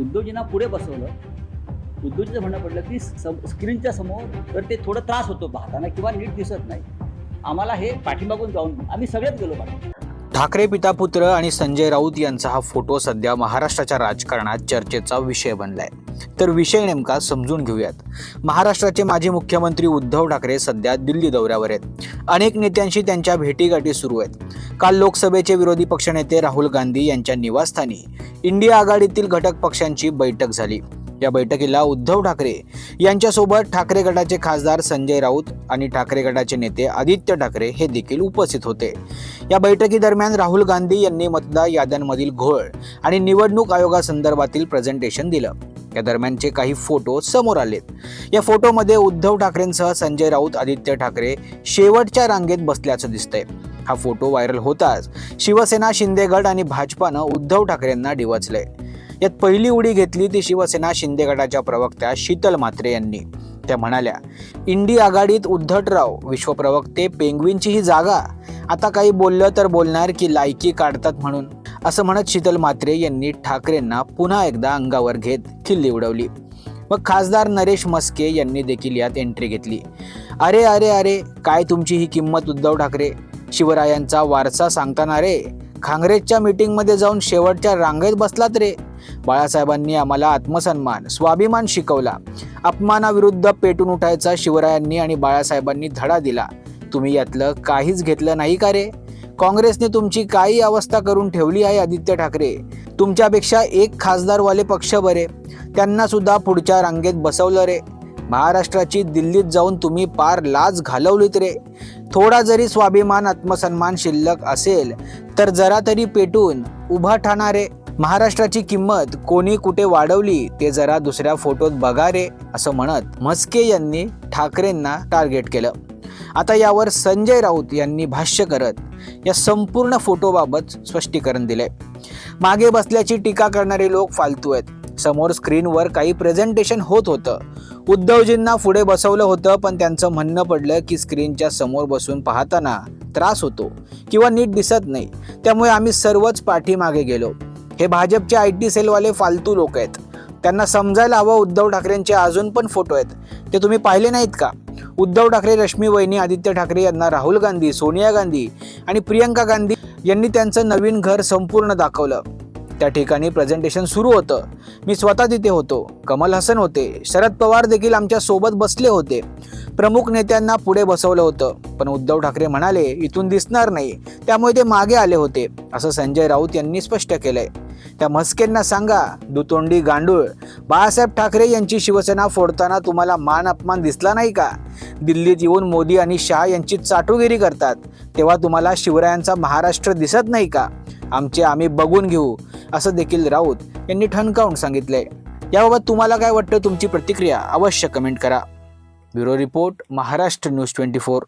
उद्धवजींना पुढे बसवलं उद्धवजीचं म्हणणं पडलं की सम- स्क्रीनच्या समोर तर ते थोडं त्रास होतो पाहताना किंवा नीट दिसत नाही आम्हाला हे पाठीमागून जाऊन आम्ही सगळेच गेलो पाठी ठाकरे पिता पुत्र आणि संजय राऊत यांचा हा फोटो सध्या महाराष्ट्राच्या राजकारणात चर्चेचा विषय बनलाय. तर विषय नेमका समजून घेऊयात. महाराष्ट्राचे माजी मुख्यमंत्री उद्धव ठाकरे सध्या दिल्ली दौऱ्यावर आहेत. अनेक नेत्यांशी त्यांच्या भेटीगाठी सुरू आहेत. काल लोकसभेचे विरोधी पक्षनेते राहुल गांधी यांच्या निवासस्थानी इंडिया आघाडीतील घटक पक्षांची बैठक झाली. या बैठकीला उद्धव ठाकरे यांच्यासोबत ठाकरे गटाचे खासदार संजय राऊत आणि ठाकरे गटाचे नेते आदित्य ठाकरे हे देखील उपस्थित होते. या बैठकीदरम्यान राहुल गांधी यांनी मतदार याद्यांमधील घोळ आणि निवडणूक आयोगासंदर्भातील प्रेझेंटेशन दिलं. या दरम्यानचे काही फोटो समोर आलेत. या फोटोमध्ये उद्धव ठाकरेंसह संजय राऊत आदित्य ठाकरे शेवटच्या रांगेत बसल्याचं दिसतंय. हा फोटो व्हायरल होताच. शिवसेना शिंदेगड आणि भाजपानं उद्धव ठाकरेंना डिवचले. यात पहिली उडी घेतली ती शिवसेना शिंदे गटाच्या प्रवक्त्या शीतल म्हात्रे यांनी. त्या म्हणाल्या इंडी आघाडीत उद्धटराव विश्वप्रवक्ते पेंग्विनची ही जागा. आता काही बोललं तर बोलणार की लायकी काढतात म्हणून. असं म्हणत शीतल म्हात्रे यांनी ठाकरेंना पुन्हा एकदा अंगावर घेत खिल्ली उडवली. मग खासदार नरेश मस्के यांनी देखील यात एंट्री घेतली. अरे अरे अरे काय तुमची ही किंमत उद्धव ठाकरे? शिवरायांचा वारसा सांगताना रे काँग्रेसच्या मीटिंगमध्ये जाऊन शेवटच्या रांगेत बसलात रे. बाळासाहेबांनी आम्हाला आत्मसन्मान स्वाभिमान शिकवला. अपमानाविरुद्ध पेटून उठायचा शिवरायांनी आणि बाळासाहेबांनी धडा दिला. तुम्ही यातलं काहीच घेतलं नाही का रे? काँग्रेसने तुमची काही अवस्था करून ठेवली आहे आदित्य ठाकरे. तुमच्यापेक्षा एक खासदारवाले पक्ष बरे. त्यांना सुद्धा पुढच्या रांगेत बसवलं रे. महाराष्ट्राची दिल्लीत जाऊन तुम्ही पार लाज घालवलीत रे. थोडा जरी स्वाभिमान आत्मसन्मान शिल्लक असेल तर जरा तरी पेटून उभा ठाणारे महाराष्ट्राची किंमत कोणी कुठे वाढवली ते जरा दुसऱ्या फोटोत बघा रे असं म्हणत म्हस्के यांनी ठाकरेंना टार्गेट केलं. आता यावर संजय राऊत यांनी भाष्य करत या संपूर्ण फोटोबाबत स्पष्टीकरण दिले मागे बसल्याची टीका करणारे लोक फालतू आहेत. समोर स्क्रीनवर काही प्रेझेंटेशन होत होतं. उद्धवजींना पुढे बसवलं होतं पण त्यांचं म्हणणं पडलं की स्क्रीनच्या समोर बसून पाहताना त्रास होतो किंवा नीट दिसत नाही. त्यामुळे आम्ही सर्वच पाठीमागे गेलो. हे भाजपचे आय टी सेलवाले फालतू लोक आहेत. त्यांना समजायला हवं उद्धव ठाकरेंचे अजून पण फोटो आहेत. ते तुम्ही पाहिले नाहीत का? उद्धव ठाकरे रश्मी वहिनी आदित्य ठाकरे यांना राहुल गांधी सोनिया गांधी आणि प्रियंका गांधी यांनी त्यांचं नवीन घर संपूर्ण दाखवलं. त्या ठिकाणी प्रेझेंटेशन सुरू होतं. मी स्वतः तिथे होतो. कमल हसन होते. शरद पवार देखील आमच्यासोबत बसले होते. प्रमुख नेत्यांना पुढे बसवलं होतं. पण उद्धव ठाकरे म्हणाले इथून दिसणार नाही. त्यामुळे ते मागे आले होते. असं संजय राऊत यांनी स्पष्ट केलंय. त्या म्हस्केंना सांगा दुतोंडी गांडूळ बाळासाहेब ठाकरे यांची शिवसेना फोडताना तुम्हाला मान अपमान दिसला नाही का? दिल्लीत येऊन मोदी आणि शाह यांची चाटुगिरी करतात. तेव्हा तुम्हाला शिवरायांचा महाराष्ट्र दिसत नाही का? आमचे आम्ही बघून घेऊ. असं देखील राऊत यांनी ठणकावून सांगितलंय. याबाबत तुम्हाला काय वाटतं? तुमची प्रतिक्रिया अवश्य कमेंट करा. Bureau report Maharashtra news twenty four.